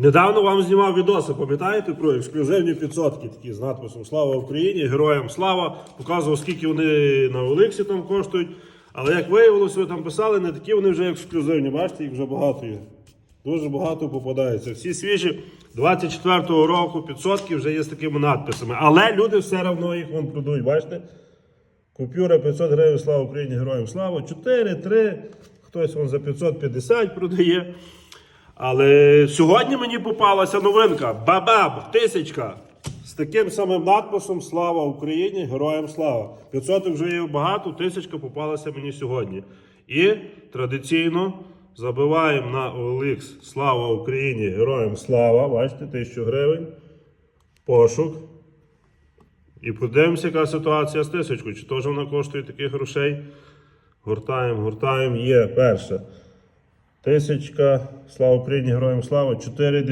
Недавно вам знімав відоси, пам'ятаєте про ексклюзивні підсотки такі з надписом Слава Україні! Героям слава! Показував, скільки вони на Олексі там коштують. Але як виявилося, ви там писали, не такі вони вже ексклюзивні. Бачите, їх вже багато є. Дуже багато попадається. Всі свіжі 24-го року підсотки вже є з такими надписами. Але люди все одно їх вон продають. Бачите? Купюра 500 гривень, слава Україні, героям слава. 4, 3, хтось вон за 550 продає. Але сьогодні мені попалася новинка. Бабаб, тисячка. З таким самим надписом Слава Україні! Героям слава! 500 вже є багато, тисячка попалася мені сьогодні. І традиційно забиваємо на OLX Слава Україні! Героям слава! Бачите, 1000 гривень. Пошук. І подивимося, яка ситуація з тисячкою. Чи теж вона коштує таких грошей? Гуртаємо, гуртаємо. Є перша. Тисячка. Слава Україні! Героям слава! 4